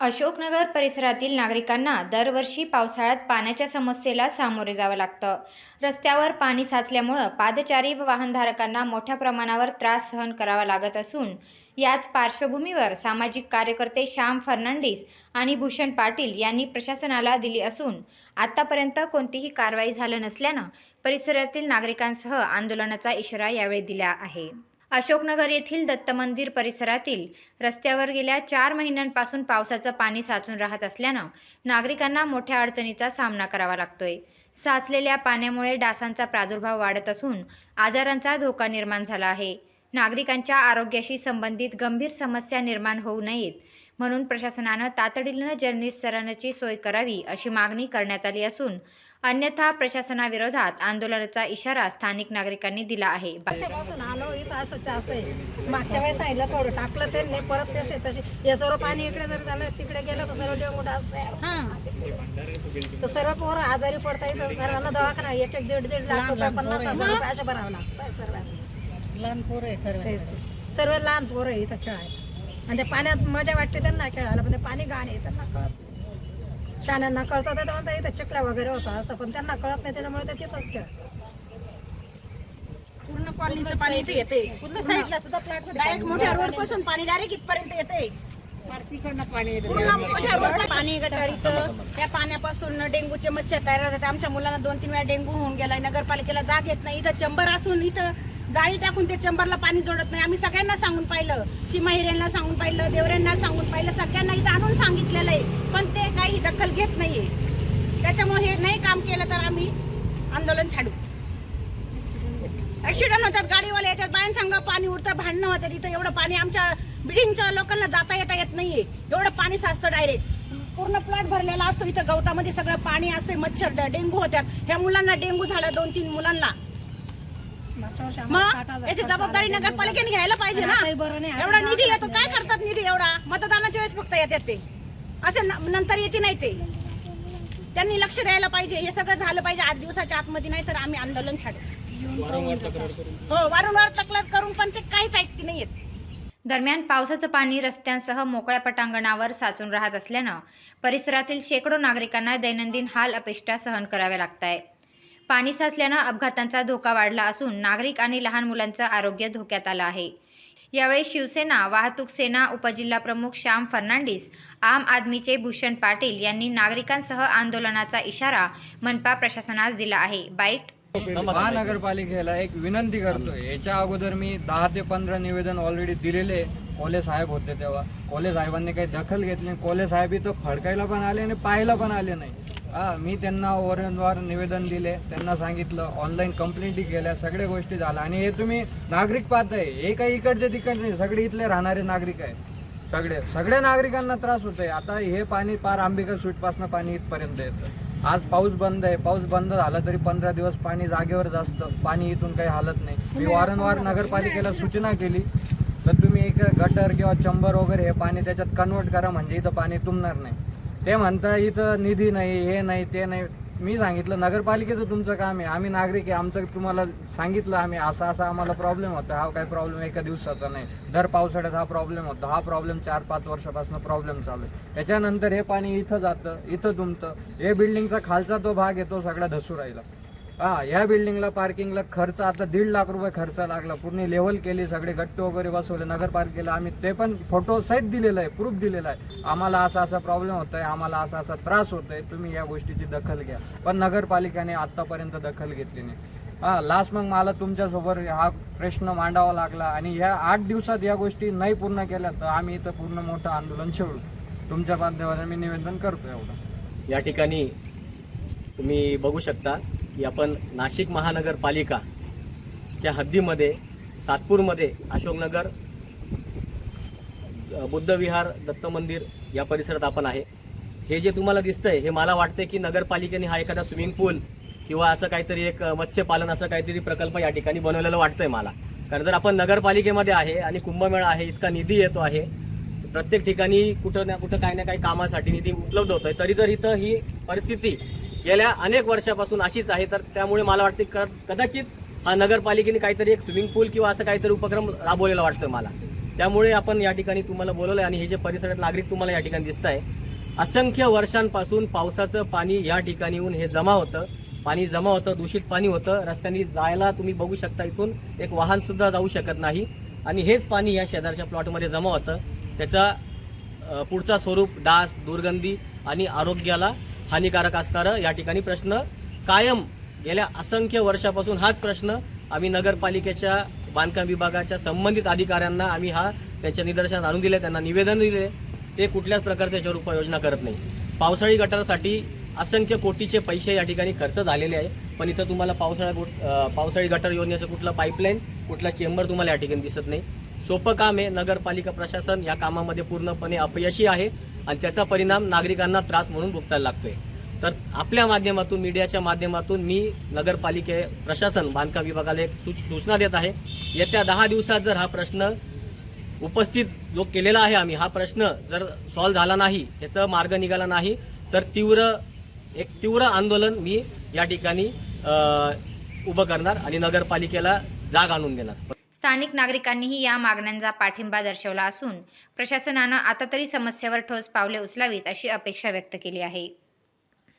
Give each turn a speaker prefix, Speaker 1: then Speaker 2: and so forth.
Speaker 1: अशोकनगर परिसरातील नागरिकांना दरवर्षी पावसाळ्यात पाण्याच्या समस्येला सामोरे जावं लागतं. रस्त्यावर पाणी साचल्यामुळं पादचारी व वाहनधारकांना मोठ्या प्रमाणावर त्रास सहन करावा लागत असून याच पार्श्वभूमीवर सामाजिक कार्यकर्ते श्याम फर्नांडिस आणि भूषण पाटील यांनी प्रशासनाला दिली असून आत्तापर्यंत कोणतीही कारवाई झालं नसल्यानं परिसरातील नागरिकांसह आंदोलनाचा इशारा यावेळी दिला आहे. अशोकनगर येथील दत्त मंदिर परिसरातील रस्त्यावर गेल्या चार महिन्यांपासून पावसाचं पाणी साचून राहत असल्यानं नागरिकांना मोठ्या अडचणीचा सामना करावा लागतोय. साचलेल्या पाण्यामुळे डासांचा प्रादुर्भाव वाढत असून आजारांचा धोका निर्माण झाला आहे. नागरिकांच्या आरोग्याशी संबंधित गंभीर समस्या निर्माण होऊ नयेत. म्हणून प्रशासनानं तातडीनं जलनिस्सरणाची सोय करावी अशी मागणी करण्यात आली असून अन्यथा प्रशासनाविरोधात आंदोलनाचा इशारा स्थानिक नागरिकांनी दिला आहे.
Speaker 2: आलो इथं असंच असं आहे. मागच्या वेळेस सांगितलं थोडं टाकलं ते नाही परत ते शेत तशी हे सर्व पाणी इकडे जर झालं तिकडे गेलं तर सर्व डेंगू असते तर सर्व पोरं आजारी पडता येतं सर्वांना दवाखाना एक एक दीड दीड लाख रुपये पन्नास हजार रुपये असे भरावं लागतं सर्व
Speaker 3: लहान पोरं आहे सर्व.
Speaker 2: सर्व लहान पोरं आहे इथं खेळायला आणि ते पाण्यात मजा वाटते त्यांना खेळायला पण ते पाणी घाण आहे त्यांना. कळत नाही. शाण्यांना कळतं तर ते म्हणतात इथं चिखला वगैरे होता असं पण त्यांना कळत नाही त्याच्यामुळे ते तिथंच खेळ
Speaker 3: पूर्ण कॉलनीचं पाणी इथे येते पूर्ण साईडला सुद्धा फ्लॅट डायरेक्ट मोठ्या रोडपासून पाणी डायरेक्ट इथपर्यंत येते. पूर्ण मोठ्या रोडला पाणी गटार इथं. त्या पाण्यापासून डेंग्यूचे मच्छर तयार होतात. आमच्या मुलांना दोन तीन वेळा डेंग्यू होऊन गेलाय. नगरपालिकेला जाग येत नाही. इथं चंबर असून इथं जाळी टाकून ते चंबरला पाणी जोडत नाही. आम्ही सगळ्यांना सांगून पाहिलं. सीमा हिरेंना सांगून पाहिलं देवऱ्यांना सांगून पाहिलं सगळ्यांना इथं आणून सांगितलेलं आहे. पण ते काही दखल घेत नाहीये. त्याच्यामुळे हे नाही काम केलं तर आम्ही आंदोलन छाडू. ऍक्सिडेंट होतात गाडीवाले येतात बायांसंग पाणी उडतं भांडणं होतात. इथं एवढं पाणी आमच्या बिल्डिंगच्या लोकांना जाता येता येत नाहीये. एवढं पाणी साचतं डायरेक्ट पूर्ण प्लॉट भरलेला असतो इथं गवतामध्ये सगळं पाणी असते मच्छर डेंगू होत्यात ह्या मुलांना डेंगू झाला दोन तीन मुलांना
Speaker 2: मागच्या वर्षी आम्हाला साठ
Speaker 3: मग याची जबाबदारी. नगरपालिकेने घ्यायला पाहिजे ना?
Speaker 2: नाही,
Speaker 3: एवढा निधी येतो काय
Speaker 2: नाही.
Speaker 3: करतात निधी एवढा? मतदानाच्या वेळेस फक्त येतात ते असे नंतर येते नाही ते. त्यांनी लक्ष द्यायला पाहिजे. हे सगळं झालं पाहिजे आठ दिवसाच्या आतमध्ये नाही तर आम्ही आंदोलन छाडू हो वारंवार तक्रार करून पण ते काहीच ऐकते नाहीयेत
Speaker 1: दरम्यान पावसाचं पाणी रस्त्यांसह मोकळ्या पटांगणावर साचून राहत असल्यानं परिसरातील शेकडो नागरिकांना दैनंदिन हाल अपेष्टा सहन कराव्या लागत आहे पाणी साचल्यानं अपघातांचा धोका वाढला असून नागरिक आणि लहान मुलांचं आरोग्य धोक्यात आलं आहे. यावेळी शिवसेना वाहतूक सेना उपजिल्हा प्रमुख श्याम फर्नांडिस आम आदमीचे भूषण पाटील यांनी नागरिकांसह आंदोलनाचा इशारा मनपा प्रशासनास दिला आहे. बाईट.
Speaker 4: महानगरपालिकेला एक विनंती करतो याच्या अगोदर मी दहा ते पंधरा निवेदन ऑलरेडी दिलेले कोले साहेब होते तेव्हा. कोले साहेबांनी काही दखल घेतली कोले साहेब इथं फडकायला पण आले आणि पाहायला पण आले नाही. हा मी त्यांना वारंवार निवेदन दिले त्यांना सांगितलं ऑनलाईन कंप्लेंटी केल्या सगळ्या गोष्टी झाल्या. आणि हे तुम्ही नागरिक पाहताय हे काही इकडचे तिकडचे नाही, सगळे इथले राहणारे नागरिक आहेत. सगळे सगळ्या नागरिकांना त्रास होतोय. आता हे पाणी पार आंबेकर स्वीटपासून पाणी इथपर्यंत येतं. आज पाऊस बंद आहे. पाऊस बंद झाला तरी पंधरा दिवस पाणी जागेवर असतं. पाणी इथून काही हालत नाही. मी वारंवार नगरपालिकेला सूचना केली. तर तुम्ही एक गटर किंवा चंबर वगैरे हे पाणी त्याच्यात कन्वर्ट करा म्हणजे इथं पाणी तुंबणार नाही. ते म्हणता इथं निधी नाही हे नाही ते नाही. मी सांगितलं नगरपालिकेचं तुमचं काम आहे. आम्ही नागरिक आहे. आमचं तुम्हाला सांगितलं आम्ही. असा असा आम्हाला प्रॉब्लेम होता. हा काही प्रॉब्लेम एका दिवसाचा नाही. दर पावसाळ्यात हा प्रॉब्लेम होता. हा प्रॉब्लेम चार पाच वर्षापासून प्रॉब्लेम चालू आहे. त्याच्यानंतर हे पाणी इथं जातं इथं तुमतं हे बिल्डिंगचा खालचा तो भाग आहे तो सगळा धसू राहिला हा या बिल्डिंगला पार्किंगला खर्च आता दीड लाख रुपये खर्च लागला. पूर्ण लेवल केली सगळे गट्टे वगैरे बसवले नगरपालिकेला आम्ही ते पण फोटो सहित दिलेला आहे प्रूफ दिलेला आहे. आम्हाला असा असा प्रॉब्लेम होत आहे आम्हाला असा असा त्रास होत आहे तुम्ही या गोष्टीची दखल घ्या. पण नगरपालिकेने आत्तापर्यंत दखल घेतली नाही. हा लास्ट मग मला तुमच्यासोबत हा प्रश्न मांडावा लागला आणि ह्या आठ दिवसात या गोष्टी नाही पूर्ण केल्या तर आम्ही इथं पूर्ण मोठं आंदोलन छेडू. तुमच्या माध्यमाने मी निवेदन करतो एवढं.
Speaker 5: या ठिकाणी तुम्ही बघू शकता की आपण नाशिक महानगरपालिका च्या हद्दीमध्ये सातपूरमध्ये अशोकनगर बुद्धविहार दत्त मंदिर या परिसरात आपण आहे. हे जे तुम्हाला दिसतंय हे मला वाटतंय की नगरपालिकेने हा एखादा स्विमिंग पूल किंवा असं काहीतरी एक मत्स्यपालन असं काहीतरी प्रकल्प या ठिकाणी बनवलेलं वाटतंय मला. कारण जर आपण नगरपालिकेमध्ये आहे आणि कुंभमेळा आहे इतका निधी येतो आहे प्रत्येक ठिकाणी कुठं ना कुठं काही ना काही कामासाठी निधी उपलब्ध होतोय तरी जर इथं ही परिस्थिती गेल्या अनेक वर्षापासून अशीच आहे. तर त्यामुळे मला वाटते क- कदाचित हा नगरपालिकेने काहीतरी एक स्विमिंग पूल किंवा असं काहीतरी उपक्रम राबवलेला वाटतं मला. त्यामुळे आपण या ठिकाणी तुम्हाला बोलवलं आणि हे जे परिसरात नागरिक तुम्हाला या ठिकाणी दिसत आहे असंख्य वर्षांपासून पावसाचं पाणी या ठिकाणी येऊन हे जमा होतं. पाणी जमा होतं दूषित पाणी होतं. रस्त्याने जायला तुम्ही बघू शकता इथून एक वाहन सुद्धा जाऊ शकत नाही. आणि हेच पाणी या शेजारच्या प्लॉटमध्ये जमा होतं. त्याचा पुढचा स्वरूप डास दुर्गंधी आणि आरोग्याला हानिकारक असणारं या ठिकाणी प्रश्न कायम गेल्या असंख्य वर्षापासून हाच प्रश्न आम्ही नगरपालिकेच्या बांधकाम विभागाच्या संबंधित अधिकाऱ्यांना आम्ही हा त्यांच्या निदर्शनात आणून दिले त्यांना निवेदन दिले ते कुठल्याच प्रकारच्या याच्यावर उपाययोजना करत नाही पावसाळी गटारासाठी असंख्य कोटीचे पैसे या ठिकाणी खर्च झालेले आहे. पण इथं तुम्हाला पावसाळा गोट- पावसाळी गटार योजनेचं कुठलं पाईपलाईन कुठला चेंबर तुम्हाला या ठिकाणी दिसत नाही. सोपं काम आहे नगरपालिका प्रशासन या कामामध्ये पूर्णपणे अपयशी आहे. आणि त्याचा परिणाम नागरिकांना त्रास म्हणून भुगतायला लागतोय. तर आपल्या माध्यमातून मीडियाच्या माध्यमातून मी नगरपालिके प्रशासन बांधकाम विभागाला एक सूच सूचना देत आहे. येत्या दहा दिवसात जर हा प्रश्न उपस्थित जो केलेला आहे आम्ही हा प्रश्न जर सॉल्व्ह झाला नाही याचा मार्ग निघाला नाही तर तीव्र एक तीव्र आंदोलन मी या ठिकाणी उभं करणार आणि नगरपालिकेला जाग आणून देणार.
Speaker 1: स्थानिक नागरिकांनीही या मागण्यांचा पाठिंबा दर्शवला असून प्रशासनानं आता तरी समस्येवर ठोस पावले उचलावीत अशी अपेक्षा व्यक्त केली आहे.